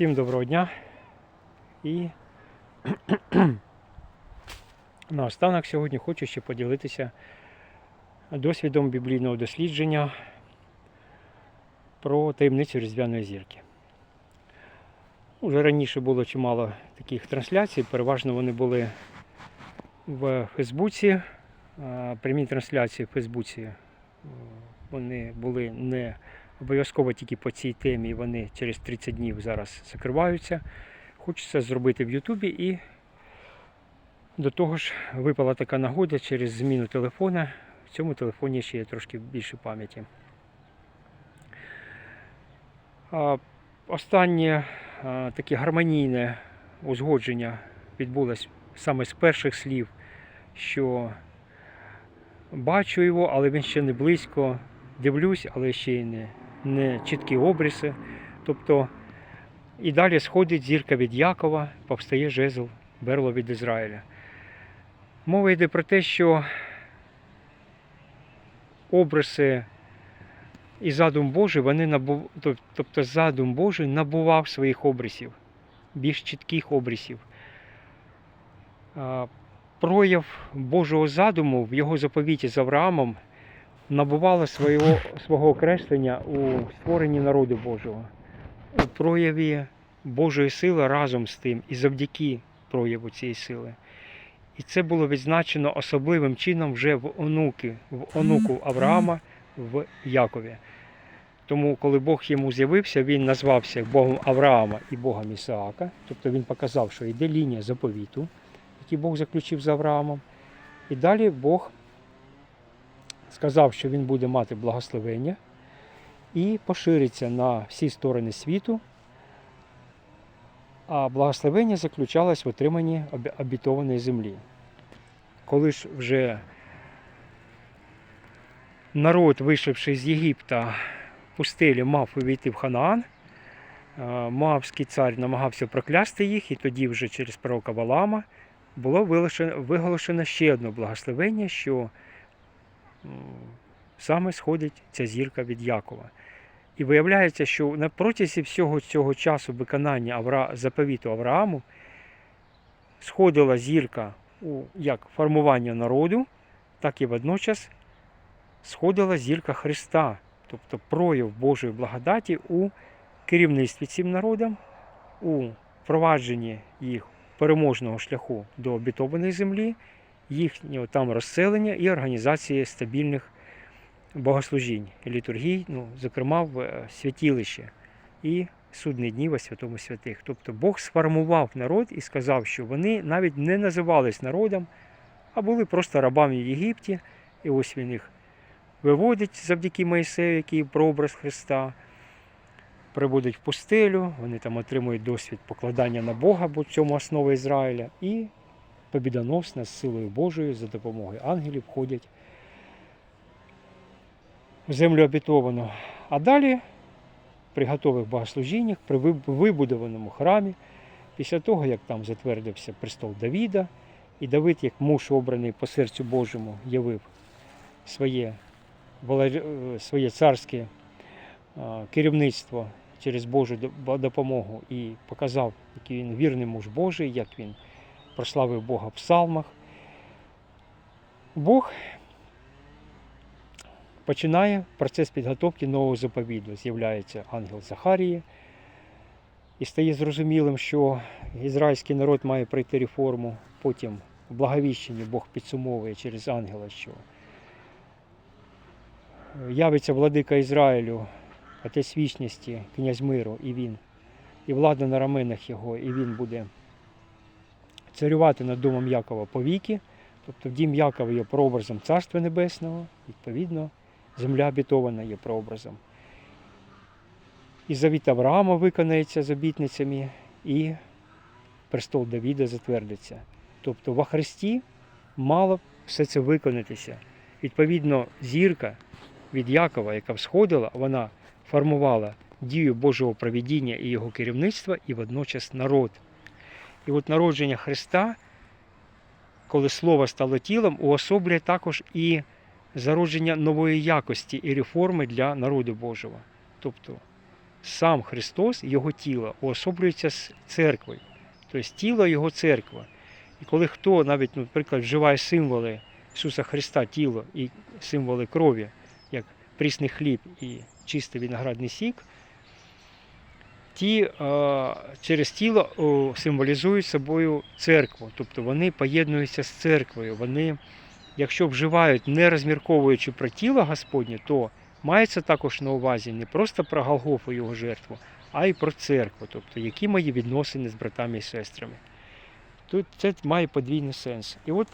Всім доброго дня. І наостанок сьогодні хочу ще поділитися досвідом біблійного дослідження про таємницю Різдвяної зірки. Уже раніше було чимало таких трансляцій, переважно вони були в Фейсбуці. Прямі трансляції в Фейсбуці е, вони були не обов'язково тільки по цій темі, вони через 30 днів зараз закриваються. Хочеться зробити в Ютубі і до того ж випала така нагода через зміну телефона. В цьому телефоні ще є трошки більше пам'яті. Останнє таке гармонійне узгодження відбулось саме з перших слів, що бачу його, але він ще не близько. Дивлюсь, але ще й не, не чіткі обриси. Тобто і далі сходить зірка від Якова, повстає жезл берло від Ізраїля. Мова йде про те, що обриси і задум Божий, вони набув... тобто задум Божий набував своїх обрисів, більш чітких обрисів. Прояв Божого задуму в його заповіті з Авраамом набувало свого, свого окреслення у створенні народу Божого, у прояві Божої сили разом з тим і завдяки прояву цієї сили. І це було відзначено особливим чином вже в онуки, в онуку Авраама в Якові. Тому, коли Бог йому з'явився, він назвався Богом Авраама і Богом Ісаака. Тобто він показав, що йде лінія заповіту, який Бог заключив з Авраамом. І далі Бог сказав, що він буде мати благословення і пошириться на всі сторони світу. А благословення заключалось в отриманні обітованої землі. Коли ж вже народ, вийшовши з Єгипта пустелі, мав увійти в Ханаан, е, Моавський цар намагався проклясти їх, і тоді вже через пророка Валама було виголошено ще одне благословення, що саме сходить ця зірка від Якова. І виявляється, що на протязі всього цього часу виконання Авра... заповіту Аврааму сходила зірка у як формування народу, так і водночас сходила зірка Христа, тобто прояв Божої благодаті у керівництві цим народом, у впровадженні їх переможного шляху до обітованої землі, їхнього там розселення і організації стабільних богослужінь літургій, ну, зокрема в е, святілище і судні дні во святому святих. Тобто Бог сформував народ і сказав, що вони навіть не називались народом, а були просто рабами в Єгипті, і ось він їх виводить завдяки Моїсею, який прообраз Христа. Прибудуть в пустелю, вони там отримують досвід покладання на Бога, бо в цьому основа Ізраїля, і побідоносно з силою Божою за допомогою ангелів входять в землю обітовану. А далі при готових богослужіннях, при вибудованому храмі, після того, як там затвердився престол Давіда, і Давид, як муж обраний по серцю Божому, явив своє, е, своє царське керівництво через Божу допомогу і показав, який він вірний муж Божий, як він прославив Бога в псалмах. Бог починає процес підготовки нового заповіду. З'являється ангел Захарії, і стає зрозумілим, що ізраїльський народ має пройти реформу. Потім в благовіщенні Бог підсумовує через ангела, що явиться владика Ізраїлю, отець вічності, князь миру, і він, і влада на раменах його, і він буде царювати над домом Якова повіки. Тобто дім Якова є прообразом Царства Небесного, відповідно, земля обітована є прообразом. І завіт Авраама виконається з обітницями, і престол Давіда затвердиться. Тобто во Христі мало все це виконатися. Відповідно, зірка від Якова, яка всходила, вона формувала дію Божого провідіння і його керівництва, і водночас народ. І от народження Христа, коли Слово стало тілом, уособлює також і зародження нової якості і реформи для народу Божого. Тобто сам Христос, Його тіло, уособлюється з церквою. Тобто тіло Його церква. І коли хто навіть, наприклад, вживає символи Ісуса Христа, тіло і символи крові, як прісний хліб і чистий виноградний сік, ті е, через тіло символізують собою церкву. Тобто вони поєднуються з церквою. Вони, якщо вживають, не розмірковуючи про тіло Господнє, то мається також на увазі не просто про Голгофу його жертву, а й про церкву, тобто які мої відносини з братами і сестрами. Тут це має подвійний сенс. І от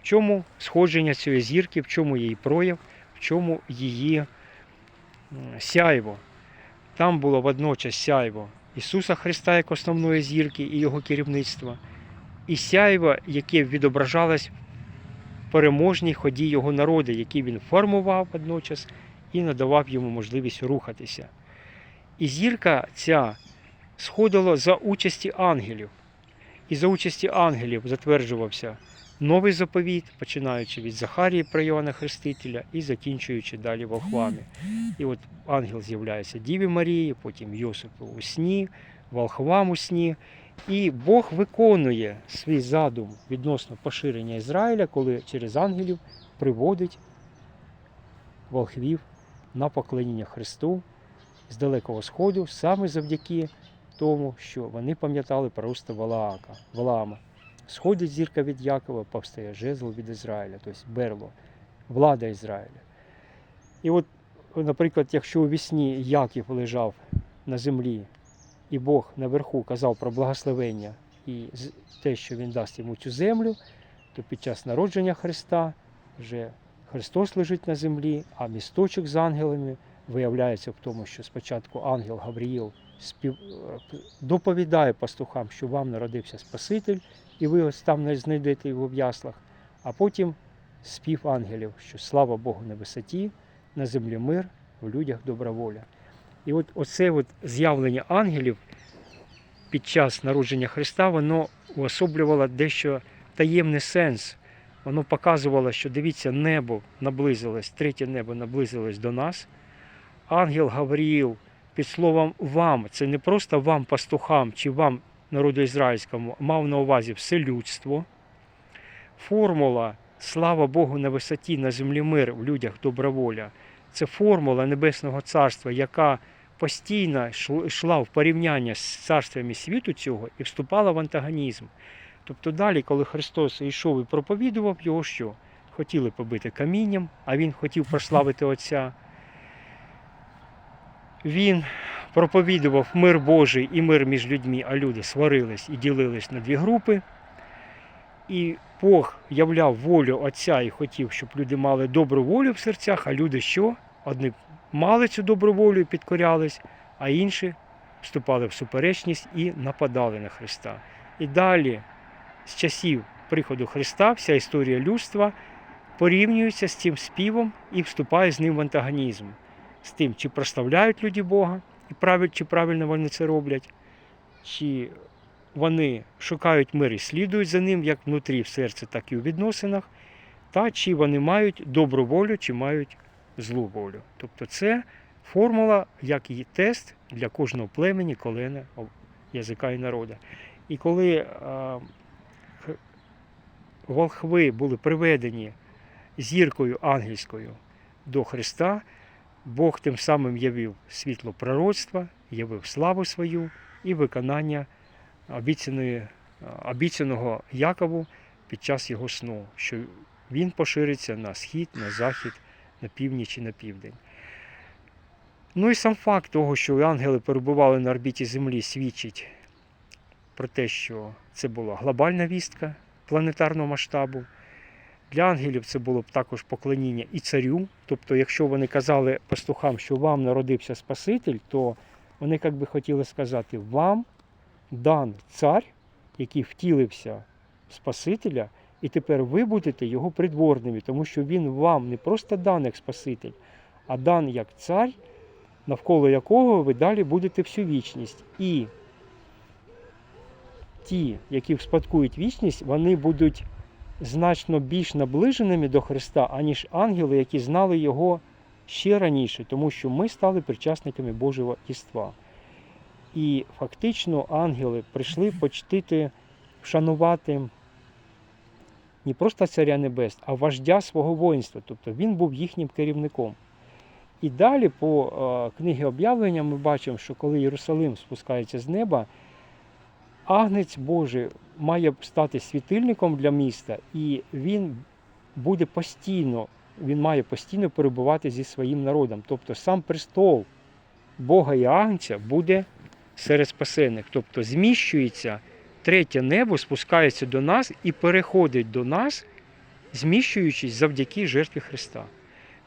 в чому сходження цієї зірки, в чому її прояв, в чому її сяйво. Там було водночас сяйво Ісуса Христа як основної зірки і Його керівництва, і сяйво, яке відображалось в переможній ході Його народу, який він формував водночас і надавав йому можливість рухатися. І зірка ця сходила за участі ангелів. І за участі ангелів затверджувався новий заповіт, починаючи від Захарії про Йоанна Хрестителя і закінчуючи далі волхвами. І от ангел з'являється Діві Марії, потім Йосипу у сні, волхвам у сні. І Бог виконує свій задум відносно поширення Ізраїля, коли через ангелів приводить волхвів на поклоніння Христу з Далекого Сходу, саме завдяки тому, що вони пам'ятали про Валаака, Валаама. Сходить зірка від Якова, повстає жезл від Ізраїля, тобто берло, влада Ізраїля. І от, наприклад, якщо у вісні Яків лежав на землі, і Бог наверху казав про благословення і те, що Він дасть йому цю землю, то під час народження Христа вже Христос лежить на землі, а місточок з ангелами виявляється в тому, що спочатку ангел Гавріїл спів... е, доповідає пастухам, що вам народився Спаситель, і ви ось там не знайдете його в яслах, а потім спів ангелів, що слава Богу на висоті, на землі мир, в людях добра воля. І от оце от з'явлення ангелів під час народження Христа, воно уособлювало дещо таємний сенс. Воно показувало, що дивіться, небо наблизилось, третє небо наблизилось до нас. Ангел Гавріїл під словом вам, це не просто вам, пастухам чи вам, народу ізраїльському, мав на увазі все людство. Формула слава Богу на висоті, на землі мир, в людях добра воля. Це формула Небесного Царства, яка постійно йшла в порівняння з царствами світу цього і вступала в антагонізм. Тобто далі, коли Христос йшов і проповідував його, що хотіли побити камінням, а Він хотів прославити Отця. Він проповідував мир Божий і мир між людьми, а люди сварились і ділились на дві групи. І Бог являв волю Отця і хотів, щоб люди мали добру волю в серцях, а люди що? Одні мали цю добру волю і підкорялись, а інші вступали в суперечність і нападали на Христа. І далі, з часів приходу Христа, вся історія людства порівнюється з цим співом і вступає з ним в антагонізм. З тим, чи прославляють люди Бога, і правиль, чи правильно вони це роблять, чи вони шукають мир і слідують за ним, як внутрі в серці, так і у відносинах, та чи вони мають добру волю, чи мають злу волю. Тобто це формула, як і тест для кожного племені, колена, язика і народу. І коли е, х- волхви були приведені зіркою ангельською до Христа, Бог тим самим явив світло пророцтва, явив славу свою і виконання обіцяної, обіцяного Якову під час його сну, що він пошириться на схід, на захід, на північ і на південь. Ну і сам факт того, що ангели перебували на орбіті Землі, свідчить про те, що це була глобальна вістка планетарного масштабу. Для ангелів це було б також поклоніння і царю. Тобто, якщо вони казали пастухам, що вам народився Спаситель, то вони як би хотіли сказати, вам дан цар, який втілився в Спасителя, і тепер ви будете його придворними, тому що він вам не просто дан як Спаситель, а дан як цар, навколо якого ви далі будете всю вічність. І ті, які вспадкують вічність, вони будуть значно більш наближеними до Христа, аніж ангели, які знали Його ще раніше, тому що ми стали причасниками Божого єства. І фактично ангели прийшли почтити, вшанувати не просто царя небес, а вождя свого воїнства. Тобто він був їхнім керівником. І далі по е, книгі об'явлення ми бачимо, що коли Єрусалим спускається з неба, Агнець Божий має стати світильником для міста, і він буде постійно, він має постійно перебувати зі своїм народом. Тобто сам престол Бога і Агнця буде серед спасених. Тобто зміщується третє небо, спускається до нас і переходить до нас, зміщуючись завдяки жертві Христа.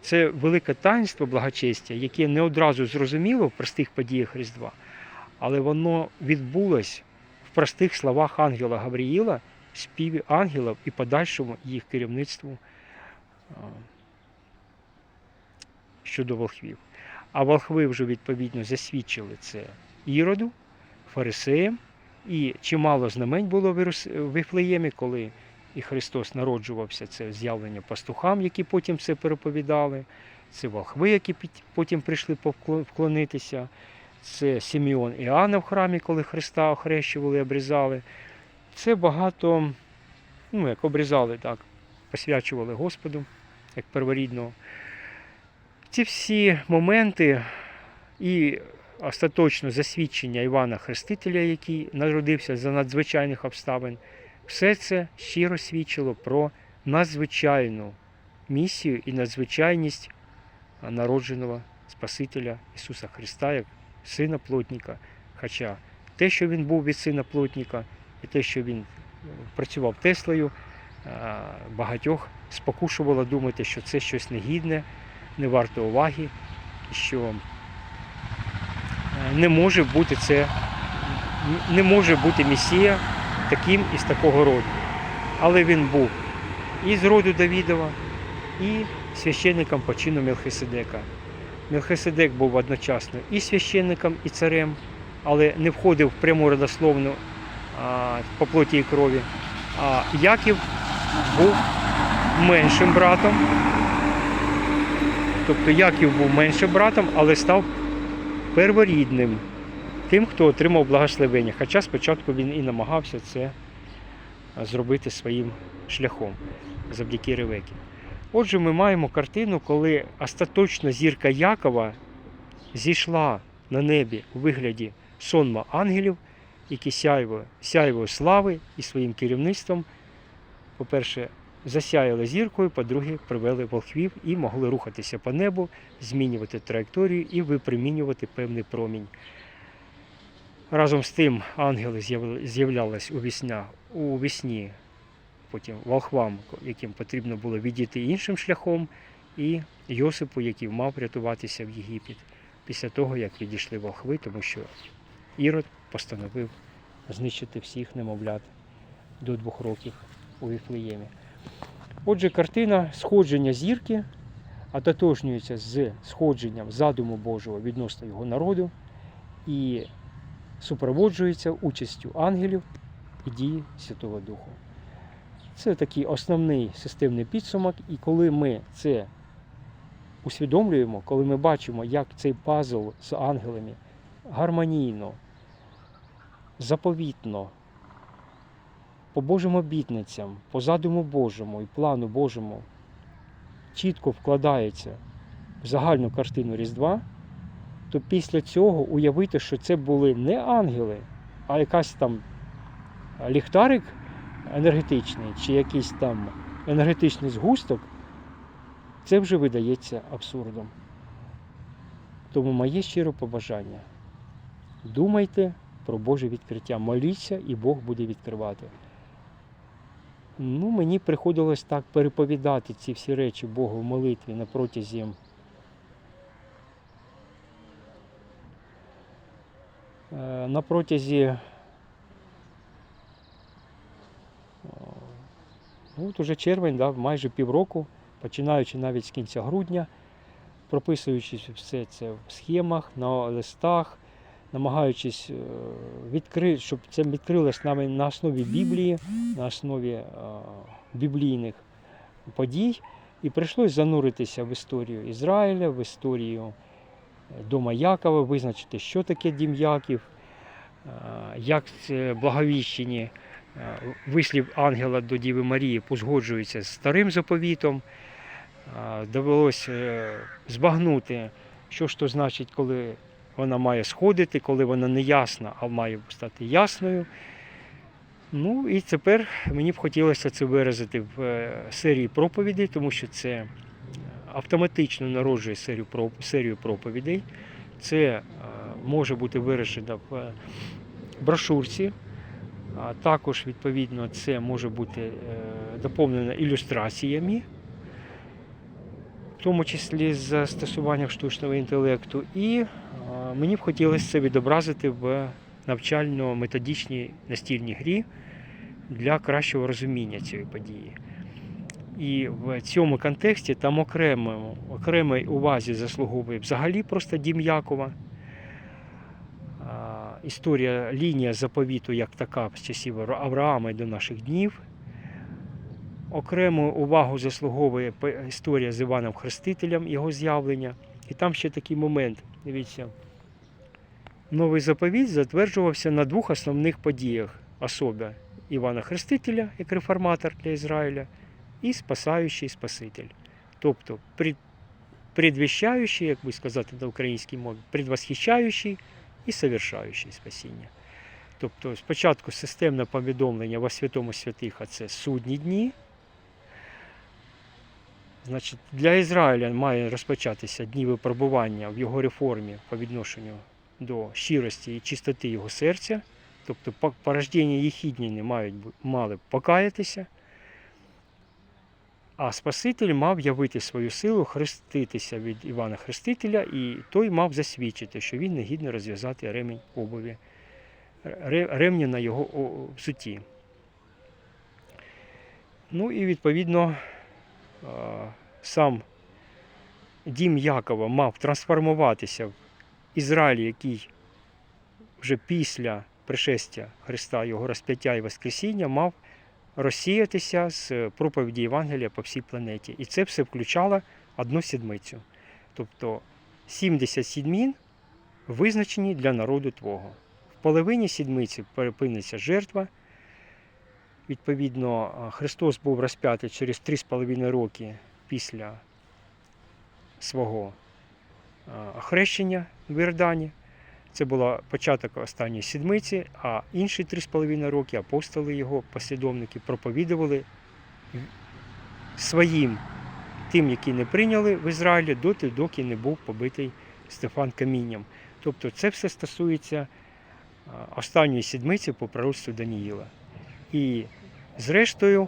Це велике таїнство благочестя, яке не одразу зрозуміло в простих подіях Різдва, але воно відбулось простих словах ангела Гавріїла, співі ангелів і подальшому їх керівництву щодо волхвів. А волхви вже відповідно засвідчили це Іроду, фарисеям, і чимало знамень було в Єрус- в Вифлеємі, коли і Христос народжувався, це з'явлення пастухам, які потім це переповідали, це волхви, які потім прийшли вклонитися, це Симеон і Анна в храмі, коли Христа охрещували, обрізали. Це багато, ну як обрізали, так, посвячували Господу як перворідного. Ці всі моменти і остаточно засвідчення Івана Хрестителя, який народився за надзвичайних обставин, все це щиро свідчило про надзвичайну місію і надзвичайність народженого Спасителя Ісуса Христа як сина плотника. Хоча те, що він був від сина плотника, і те, що він е, працював Теслою, е, багатьох спокушувало думати, що це щось негідне, не варте уваги, що е, не може бути це, не може бути Месія таким із такого роду. Але він був і з роду Давідова, і священником по чину Мелхиседека. Мелхиседек був одночасно і священником, і царем, але не входив в пряму родословну по плоті і крові. А Яків був меншим братом. Тобто Яків був меншим братом, але став перворідним тим, хто отримав благословення. Хоча спочатку він і намагався це зробити своїм шляхом завдяки Ревекі. Отже, ми маємо картину, коли остаточно зірка Якова зійшла на небі у вигляді сонма ангелів, які сяйво, сяйво слави і своїм керівництвом, по-перше, засяяли зіркою, по-друге, привели волхвів і могли рухатися по небу, змінювати траєкторію і випромінювати певний промінь. Разом з тим ангели з'являлись у, вісня, у вісні потім волхвам, яким потрібно було відійти іншим шляхом, і Йосипу, який мав врятуватися в Єгипет після того, як відійшли волхви, тому що Ірод постановив знищити всіх немовлят до двох років у Віфлеємі. Отже, картина сходження зірки ототожнюється з сходженням задуму Божого відносно його народу і супроводжується участю ангелів і дії Святого Духу. Це такий основний системний підсумок, і коли ми це усвідомлюємо, коли ми бачимо, як цей пазл з ангелами гармонійно, заповітно, по Божим обітницям, по задуму Божому і плану Божому чітко вкладається в загальну картину Різдва, то після цього уявити, що це були не ангели, а якась там ліхтарик енергетичний чи якийсь там енергетичний згусток, це вже видається абсурдом. Тому моє щире побажання. Думайте про Боже відкриття, моліться, і Бог буде відкривати. Ну, мені приходилось так переповідати ці всі речі Богу в молитві на протязі е, на протязі от уже червень, да, майже півроку, починаючи навіть з кінця грудня, прописуючи все це в схемах, на листах, намагаючись відкрити, щоб це відкрилось на, на основі Біблії, на основі е, біблійних подій. І прийшлось зануритися в історію Ізраїля, в історію дома Якова, визначити, що таке дім Яків, як це благовіщені е, вислів ангела до Діви Марії узгоджується з старим заповітом. Довелося е, збагнути, що ж то значить, коли вона має сходити, коли вона не ясна, а має стати ясною. Ну і тепер мені б хотілося це виразити в е, серії проповідей, тому що це автоматично народжує серію, проповідей. Це е, може бути виражено в брошурці. Також, відповідно, це може бути е, доповнено ілюстраціями, в тому числі з застосуванням штучного інтелекту. І е, мені б хотілося це відобразити в навчально-методичній настільній грі для кращого розуміння цієї події. І в цьому контексті там окремо, окремої увазі заслуговує взагалі просто дім Якова. А, Історія, лінія заповіту як така з часів Авраама і до наших днів. Окрему увагу заслуговує історія з Іваном Хрестителем, його з'явлення. І там ще такий момент. Дивіться, новий заповіт затверджувався на двох основних подіях особи Івана Хрестителя, як реформатор для Ізраїля, і спасаючий Спаситель. Тобто пред- предвіщаючий, як би сказати на українській мові, предвосхищаючий і совершаючий спасіння. Тобто спочатку системне повідомлення во святому святих, а це судні дні. Значить, для Ізраїля має розпочатися дні випробування в його реформі по відношенню до щирості і чистоти його серця. Тобто по- порождення єхідніни мають, бу- мали б покаятися. А Спаситель мав явити свою силу, хреститися від Івана Хрестителя, і той мав засвідчити, що він не гідний розв'язати ремінь обуві, ре- ремня на його взутті. Ну і відповідно сам дім Якова мав трансформуватися в Ізраїль, який вже після пришестя Христа, його розп'яття і Воскресіння, мав розсіятися з проповіді Євангелія по всій планеті. І це все включало одну сідмицю. Тобто 70 сідмін визначені для народу Твого. В половині сідмиці перепиниться жертва. Відповідно, Христос був розп'ятий через 3,5 роки після свого хрещення в Іордані. Це була початок останньої сідмиці, а інші 3,5 роки апостоли його, послідовники, проповідували своїм тим, які не прийняли в Ізраїлі, доти, доки не був побитий Стефан камінням. Тобто це все стосується останньої сідмиці по пророцтву Даніїла. І зрештою,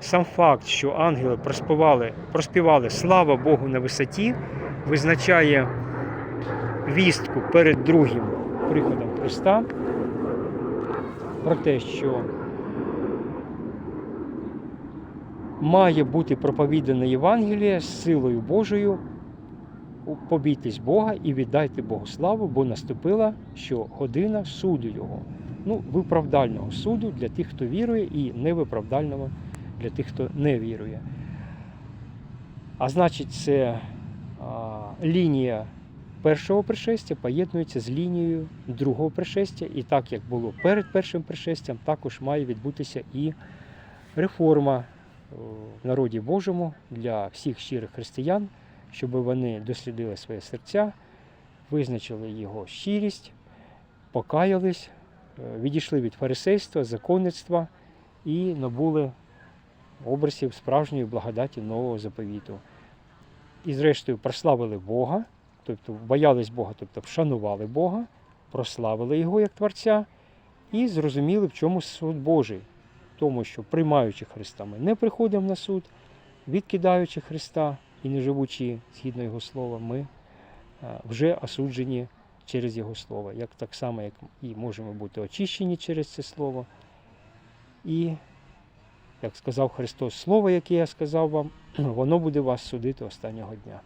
сам факт, що ангели проспівали, проспівали Слава Богу на висоті, визначає вістку перед другим приходом Христа про те, що має бути проповідане Євангеліє з силою Божою. Побійтесь Бога і віддайте Богу славу, бо наступила що година суду Його. Ну, виправдального суду для тих, хто вірує, і невиправдального для тих, хто не вірує. А значить, це а, лінія першого пришестя поєднується з лінією другого пришестя. І так як було перед першим пришестям, також має відбутися і реформа е, в народі Божому для всіх щирих християн, щоб вони дослідили своє серця, визначили його щирість, покаялись, е, відійшли від фарисейства, законництва і набули образів справжньої благодаті нового заповіту. І, зрештою, прославили Бога, тобто боялись Бога, тобто вшанували Бога, прославили Його як Творця і зрозуміли, в чому суд Божий. Тому що, приймаючи Христа, ми не приходимо на суд, відкидаючи Христа і не живучи згідно Його слова, ми е, вже осуджені через Його Слово, як так само, як і можемо бути очищені через це Слово. І, як сказав Христос, Слово, яке я сказав вам, воно буде вас судити останнього дня.